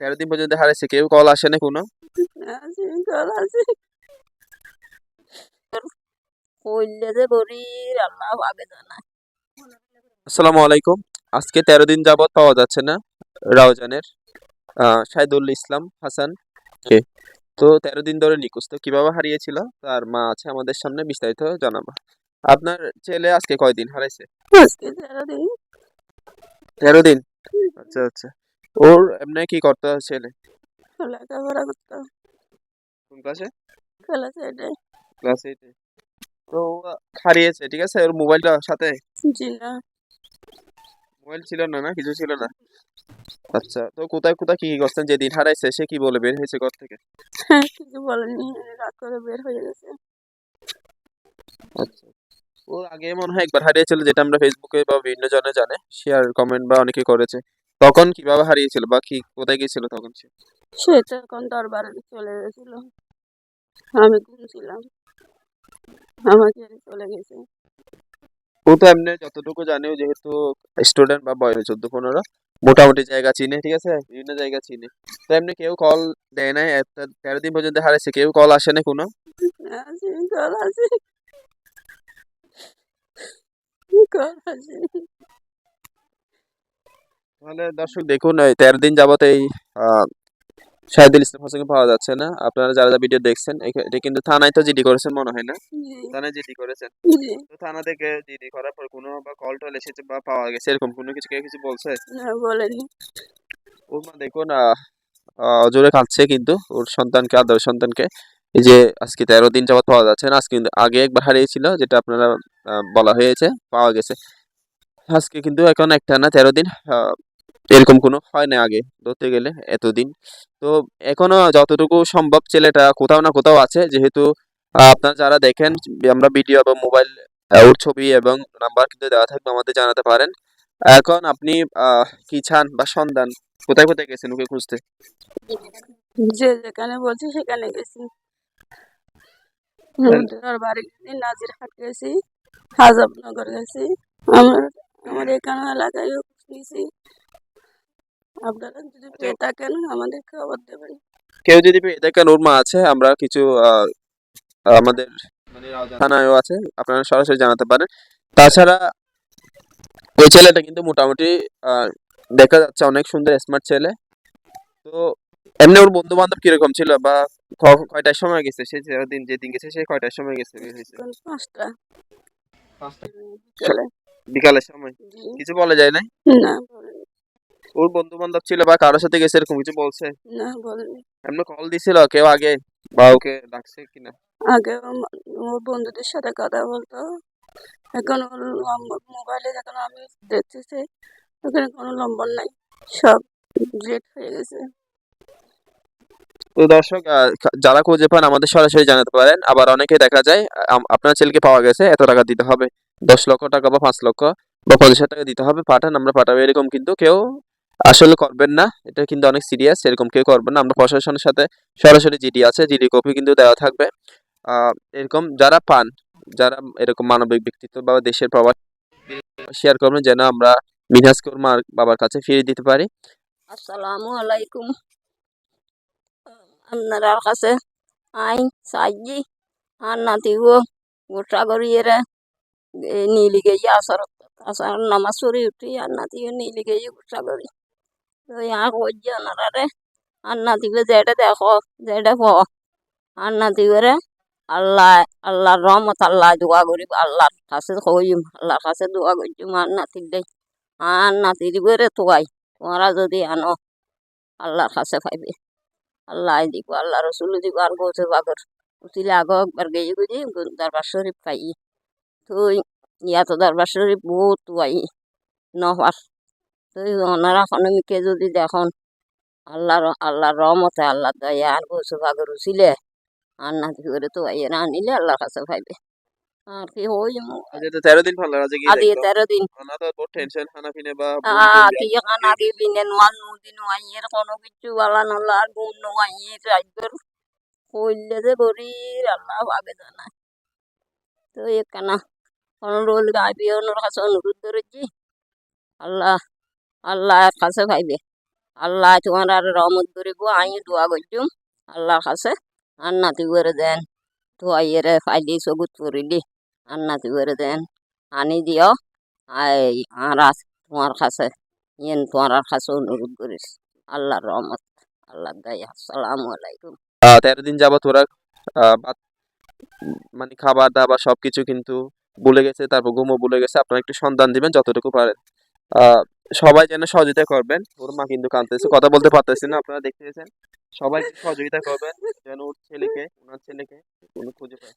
তেরো দিন পর্যন্ত হারাইছে কেউ কল আসে না কোনো? কল আছে কইলে যে গরির আল্লাহ আগে জানা। আসসালামু আলাইকুম। আজকে তেরো দিন যাবত পাওয়া যাচ্ছে না রাউজানের শাহিদুল ইসলাম হাসান কে। তো তেরো দিন ধরে নিখোঁজ তো কীভাবে হারিয়েছিল? তার মা আছে আমাদের সামনে বিস্তারিত জানাব। আপনার ছেলে আজকে কয়দিন হারাইছে? আজকে তেরো দিন। তেরো দিন? আচ্ছা আচ্ছা। ওর এমনি কি করতে ছেলে? লেখাপড়া করতাম কোন ক্লাসে? খেলা সাইডে। ক্লাস এইটে। তো হারিয়েছে ঠিক আছে? ওর মোবাইলটা সাথে? জি না। মোবাইল ছিল না না? কিছু ছিল না? আচ্ছা তো কোথায় কোথায় কি কি করছেন যেদিন হারাইছে সে কি বলে বের হয়েছে ঘর থেকে? হ্যাঁ, কিছু বলেনি। রাত করে বের হয়ে গেছে। আচ্ছা। ও আগে মনে হয় একবার হারিয়েছিল যেটা আমরা ফেসবুকে বা বিভিন্ন জনে জানে শেয়ার কমেন্ট বা অনেকে করেছে। তখন কীভাবে হারিয়েছিল বা কি কোথায় গিয়েছিল তখন সে? সে তো এখন দরবারে চলে গেছিল। আমি ঘুমছিলাম আমাকে চলে গেছে। ও তো এমনি যতটুকু জানে ও যেহেতু স্টুডেন্ট বা বয়স চোদ্দ পনেরো মোটামুটি জায়গা চিনে ঠিক আছে? বিভিন্ন জায়গা চিনে। তো এমনি কেউ কল দেয় নাই একটা তেরো দিন পর্যন্ত হারাইছে কেউ কল আসে না কোনো? কল আছে কল আছে তাহলে দর্শক দেখুন এই তেরো দিন যাবত এই আহ, শাহিদুল ইসলাম হোসেনকে পাওয়া যাচ্ছে না। আপনারা যারা যারা ভিডিও দেখছেন এটা কিন্তু থানায় তো জিডি করেছেন মনে হয় না? থানায় জিডি করেছেন। তো থানা থেকে জিডি করার পর কোনো বা কল টল এসেছে বা পাওয়া গেছে এরকম কোনো কিছু কেউ কিছু বলছে? বলেনি। ওর মা দেখুন জোরে কাঁদছে কিন্তু ওর সন্তানকে আদর সন্তানকে। এই যে আজকে তেরো দিন যাবত পাওয়া যাচ্ছে না আজকে কিন্তু আগে একবার হারিয়েছিল যেটা আপনারা আহ, বলা হয়েছে পাওয়া গেছে। আজকে কিন্তু এখন একটা না তেরো দিন আহ, এরকম কোনো হয় না আগে ধরতে গেলে এতদিন। তো এখনও যতটুকু সম্ভব ছেলেটা কোথাও না কোথাও আছে, যেহেতু আপনারা যারা দেখেন, আমরা ভিডিও এবং মোবাইল ওর ছবি এবং নাম্বার কিন্তু দেওয়া থাকবে, আমাদের জানাতে পারেন। এখন আপনি কি চান বা সন্ধান? কোথায় কোথায় গেছেন ওকে খুঁজতে? যে যেখানে বলছি সেখানে গেছি। আমার এখানে এলাকায় গেছি আপনারা যদি পেয়ে থাকেন আমাদের খবর দেবেন। কেউ যদি পেয়ে দেখেন ওর মা আছে আমরা কিছু আমাদের থানায়ও আছে আপনারা সরাসরি জানাতে পারেন। তাছাড়া ওই ছেলেটা কিন্তু মোটামুটি দেখা যাচ্ছে অনেক সুন্দর স্মার্ট ছেলে। তো এমনি ওর বন্ধু বান্ধব কীরকম ছিল বা কয়টার সময় গেছে? সে যেদিন যেদিন গেছে সে কয়টার সময় গেছে? পাঁচটা। পাঁচটা। বিকালের সময়? কিছু বলা যায় না ওর বন্ধু বান্ধব ছিল বা কারোর সাথে গেছে এরকম কিছু বলছে? না বলেনি। এমনি কল দিছিল কেউ আগে বা ওকে ডাকছে কিনা? আগে ওর বন্ধুদের সাথে কথা বলতো। এখন ওর মোবাইলে যখন আমি দেখতেছি ওখানে কোনো নম্বর নাই। সব ডিলেট হয়ে গেছে। তো দর্শক যারা খুঁজে পান আমাদের সরাসরি জানাতে পারেন। আবার অনেকে দেখা যায় আপনার ছেলেকে পাওয়া গেছে এত টাকা দিতে হবে। দশ লক্ষ টাকা বা পাঁচ লক্ষ বা পঞ্চাশ টাকা দিতে হবে। পাঠান আমরা পাঠাবো এরকম কিন্তু কেউ আসলে করবেন না, এটা কিন্তু অনেক সিরিয়াস এরকম কেউ করবেন না। আমরা প্রশাসনের সাথে সরাসরি জিডি আছে জিডি কপি কিন্তু দেওয়া থাকবে। এরকম যারা পান, যারা এরকম মানবিক ব্যক্তিত্ব বা দেশের প্রবাস শেয়ার করবেন, যেন আমরা মিনহাজ কর্মার বাবার কাছে ফিরিয়ে দিতে পারি। আসসালামু আলাইকুম। আপনার কাছে আই সাজি আর নাতিগো গোটা করিয়ে নীলি গেই আসর আসর নামাজ পড়ি উঠি আর নাতিগো নীলি গেই গোটা করি তো ইয়া কইছে ওনারে আর নাতিগো যেটা দেখো যেটা ক আর নাতিগরে আল্লাহ আল্লাহর রহমত আল্লাহ দোয়া করি আল্লাহর কাছে কইম আল্লাহর কাছে দোয়া করছিম আর নাতির দেই আর নাতির করে তোয়াই তোমরা যদি আনো আল্লাহর কাছে পাইবে আল্লাহ দিব আল্লাহ রসুল দিব আর গৌসে বাগর উঠিলে আগ একবার গেয়ে গুজি দরবার শরীফ পাই তুই ইয়াতো দরবার শরীফ বহুত তুয়াই নহবার তুই ওনারা অনেকে যদি দেখুন আল্লাহর আল্লাহর রহমতে আল্লাহ দয়া আর গৌসে বাগর উঠিলে আর নাতি করে তো আইয়ে আনিলে আল্লাহর কাছে পাইবে আর কি হই তেরো দিন ভালো গিয়ে আদি তেরো দিন। খানা টেনশন খানা বা আগে বিনে নোয়াল কোনো কিছু বালা নলা আর গুম নোয়াইয়ে রাইবার কইলে যে গরির আল্লাহ আগে জানা। তো এখানা কোন রোল গাইবি ওনার কাছে অনুরোধ করেছি। আল্লাহ আল্লাহ কাছে পাইবে আল্লাহ তোমার আর রহমত করিব আমি দোয়া করছুম আল্লাহর কাছে আর নাতি করে দেন। ধোয়াইয়ের ফাইলি সবুজ করিলি আর নাতি করে দেন। আনি দিও আর তোমার কাছে ইয়েন তোমার কাছে অনুরোধ করিস। আল্লাহর রহমত আল্লাহ দয়া। আসসালামু আলাইকুম। তেরো দিন আহ, বাত- মানে খাবার দাবার সবকিছু কিন্তু ভুলে গেছে তারপর ঘুমও ভুলে গেছে। আপনারা একটু সন্ধান দিবেন যতটুকু পারেন। সবাই যেন সহযোগিতা করবেন। ওর মা কিন্তু কাঁদতেছে, কথা বলতে পারতেছে না, আপনারা দেখতেছেন সবাই সহযোগিতা করবেন, যেন ওর ছেলেকে, ওনার ছেলেকে কোনো খুঁজে পায়